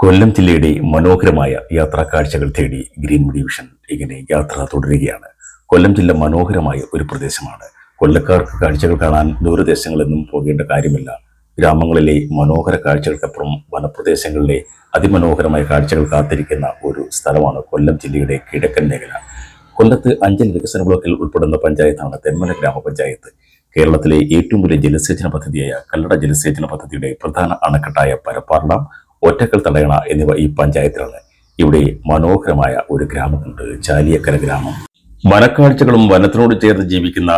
കൊല്ലം ജില്ലയുടെ മനോഹരമായ യാത്രാ കാഴ്ചകൾ തേടി ഗ്രീൻ ഡിവിഷൻ ഇങ്ങനെ യാത്ര തുടരുകയാണ്. കൊല്ലം ജില്ല മനോഹരമായ ഒരു പ്രദേശമാണ്. കൊല്ലക്കാർക്ക് കാഴ്ചകൾ കാണാൻ ദൂരദേശങ്ങളെന്നും പോകേണ്ട കാര്യമില്ല. ഗ്രാമങ്ങളിലെ മനോഹര കാഴ്ചകൾക്കപ്പുറം വനപ്രദേശങ്ങളിലെ അതിമനോഹരമായ കാഴ്ചകൾ കാത്തിരിക്കുന്ന ഒരു സ്ഥലമാണ് കൊല്ലം ജില്ലയുടെ കിഴക്കൻ മേഖല. കൊല്ലത്ത് അഞ്ചൽ വികസന ബ്ലോക്കിൽ ഉൾപ്പെടുന്ന പഞ്ചായത്താണ് തെന്മല ഗ്രാമപഞ്ചായത്ത്. കേരളത്തിലെ ഏറ്റവും വലിയ ജലസേചന പദ്ധതിയായ കല്ലട ജലസേചന പദ്ധതിയുടെ പ്രധാന അണക്കെട്ടായ പരപ്പാർ ഡാം ഒറ്റക്കൽ തടയണ എന്നിവ ഈ പഞ്ചായത്തിലാണ്. ഇവിടെ മനോഹരമായ ഒരു ഗ്രാമമുണ്ട് ചാലിയക്കര ഗ്രാമം. വനക്കാഴ്ചകളും വനത്തിനോട് ചേർന്ന് ജീവിക്കുന്ന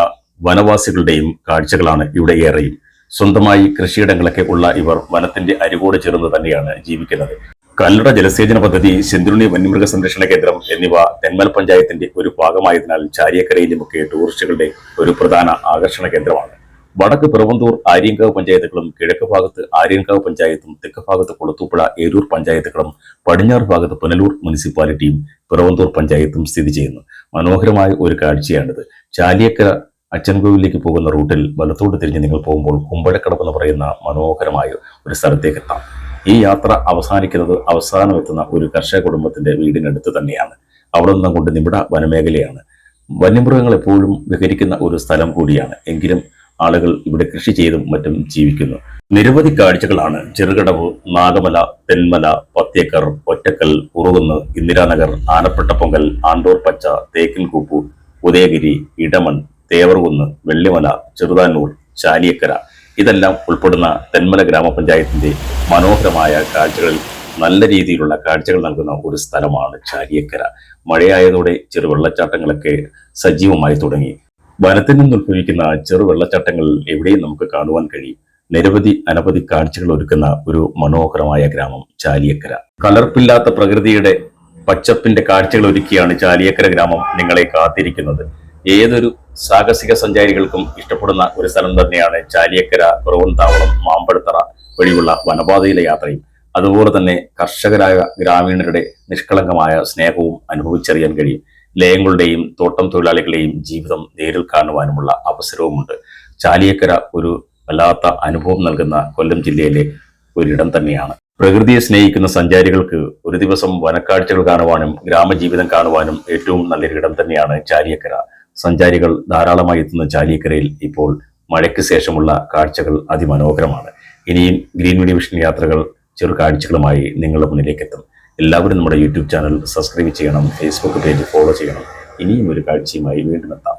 വനവാസികളുടെയും കാഴ്ചകളാണ് ഇവിടെ ഏറെയും. സ്വന്തമായി കൃഷിയിടങ്ങളൊക്കെ ഉള്ള ഇവർ വനത്തിന്റെ അരികോട് ചേർന്ന് തന്നെയാണ് ജീവിക്കുന്നത്. കല്ലട ജലസേചന പദ്ധതി സെന്തുരുണി വന്യമൃഗ സംരക്ഷണ കേന്ദ്രം എന്നിവ തെന്മൽ പഞ്ചായത്തിന്റെ ഒരു ഭാഗമായതിനാൽ ചാരിയക്കരയിലുമൊക്കെ ടൂറിസ്റ്റുകളുടെ ഒരു പ്രധാന ആകർഷണ കേന്ദ്രമാണ്. വടക്ക് പിറവന്തൂർ ആര്യങ്കാവ് പഞ്ചായത്തുകളും കിഴക്ക് ഭാഗത്ത് ആര്യങ്കാവ് പഞ്ചായത്തും തെക്ക് ഭാഗത്ത് കൊളത്തൂപ്പുഴ ഏരൂർ പഞ്ചായത്തുകളും പടിഞ്ഞാറ് ഭാഗത്ത് പുനലൂർ മുനിസിപ്പാലിറ്റിയും പിറവന്തൂർ പഞ്ചായത്തും സ്ഥിതി ചെയ്യുന്നു. മനോഹരമായ ഒരു കാഴ്ചയാണിത്. ചാലിയക്കര അച്ചൻകോവിലേക്ക് പോകുന്ന റൂട്ടിൽ വലത്തോട്ട് തിരിഞ്ഞ് നിങ്ങൾ പോകുമ്പോൾ കുമ്പഴക്കടപ്പ് എന്ന് പറയുന്ന മനോഹരമായ ഒരു സ്ഥലത്തേക്ക് എത്താം. ഈ യാത്ര അവസാനിക്കുന്നത് അവസാനം എത്തുന്ന ഒരു കർഷക കുടുംബത്തിന്റെ വീടിനടുത്ത് തന്നെയാണ്. അവിടെ നിന്നും കൊണ്ട് നിമിട വനമേഖലയാണ്. വന്യമൃഗങ്ങൾ എപ്പോഴും വിഹരിക്കുന്ന ഒരു സ്ഥലം കൂടിയാണ്. എങ്കിലും ആളുകൾ ഇവിടെ കൃഷി ചെയ്തും മറ്റും ജീവിക്കുന്നു. നിരവധി കാഴ്ചകളാണ് ചെറുകടവ് നാഗമല തെന്മല പത്തേക്കർ ഒറ്റക്കൽ ഉറുകുന്ന് ഇന്ദിരാനഗർ ആനപ്പെട്ടപ്പൊങ്കൽ ആണ്ടൂർ പച്ച തേക്കിൻകൂപ്പു ഉദയഗിരി ഇടമൺ തേവർകുന്ന് വെള്ളിമല ചെറുതാനൂർ ചാലിയക്കര ഇതെല്ലാം ഉൾപ്പെടുന്ന തെന്മല ഗ്രാമപഞ്ചായത്തിന്റെ മനോഹരമായ കാഴ്ചകളിൽ നല്ല രീതിയിലുള്ള കാഴ്ചകൾ നൽകുന്ന ഒരു സ്ഥലമാണ് ചാലിയക്കര മഴയായതോടെ ചെറു വെള്ളച്ചാട്ടങ്ങളൊക്കെ സജീവമായി തുടങ്ങി. വനത്തിൽ നിന്ന് ഉത്ഭവിക്കുന്ന ചെറു വെള്ളച്ചാട്ടങ്ങൾ എവിടെയും നമുക്ക് കാണുവാൻ കഴിയും. നിരവധി അനവധി കാഴ്ചകൾ ഒരുക്കുന്ന ഒരു മനോഹരമായ ഗ്രാമം ചാലിയക്കര. കലർപ്പില്ലാത്ത പ്രകൃതിയുടെ പച്ചപ്പിന്റെ കാഴ്ചകൾ ഒരുക്കിയാണ് ചാലിയക്കര ഗ്രാമം നിങ്ങളെ കാത്തിരിക്കുന്നത്. ഏതൊരു സാഹസിക സഞ്ചാരികൾക്കും ഇഷ്ടപ്പെടുന്ന ഒരു സ്ഥലം തന്നെയാണ് ചാലിയക്കര കുറവൻതാവളം മാമ്പഴത്തറ വഴിയുള്ള വനപാതയിലെ യാത്രയും. അതുപോലെ തന്നെ കർഷകരായ ഗ്രാമീണരുടെ നിഷ്കളങ്കമായ സ്നേഹവും അനുഭവിച്ചറിയാൻ കഴിയും. ലയങ്ങളുടെയും തോട്ടം തൊഴിലാളികളുടെയും ജീവിതം നേരിൽ കാണുവാനുമുള്ള അവസരവുമുണ്ട്. ചാലിയക്കര ഒരു വല്ലാത്ത അനുഭവം നൽകുന്ന കൊല്ലം ജില്ലയിലെ ഒരിടം തന്നെയാണ്. പ്രകൃതിയെ സ്നേഹിക്കുന്ന സഞ്ചാരികൾക്ക് ഒരു ദിവസം വനക്കാഴ്ചകൾ കാണുവാനും ഗ്രാമജീവിതം കാണുവാനും ഏറ്റവും നല്ലൊരു ഇടം തന്നെയാണ് ചാലിയക്കര. സഞ്ചാരികൾ ധാരാളമായി എത്തുന്ന ചാലിയക്കരയിൽ ഇപ്പോൾ മഴയ്ക്ക് ശേഷമുള്ള കാഴ്ചകൾ അതിമനോഹരമാണ്. ഇനിയും ഗ്രീൻ ഡിവിഷൻ യാത്രകൾ ചെറു കാഴ്ചകളുമായി നിങ്ങളുടെ മുന്നിലേക്ക് എത്തും എല്ലാവരും നമ്മുടെ യൂട്യൂബ് ചാനൽ സബ്സ്ക്രൈബ് ചെയ്യണം ഫേസ്ബുക്ക് പേജ് ഫോളോ ചെയ്യണം. ഇനിയും ഒരു കാഴ്ചയുമായി വീണ്ടും എത്താം.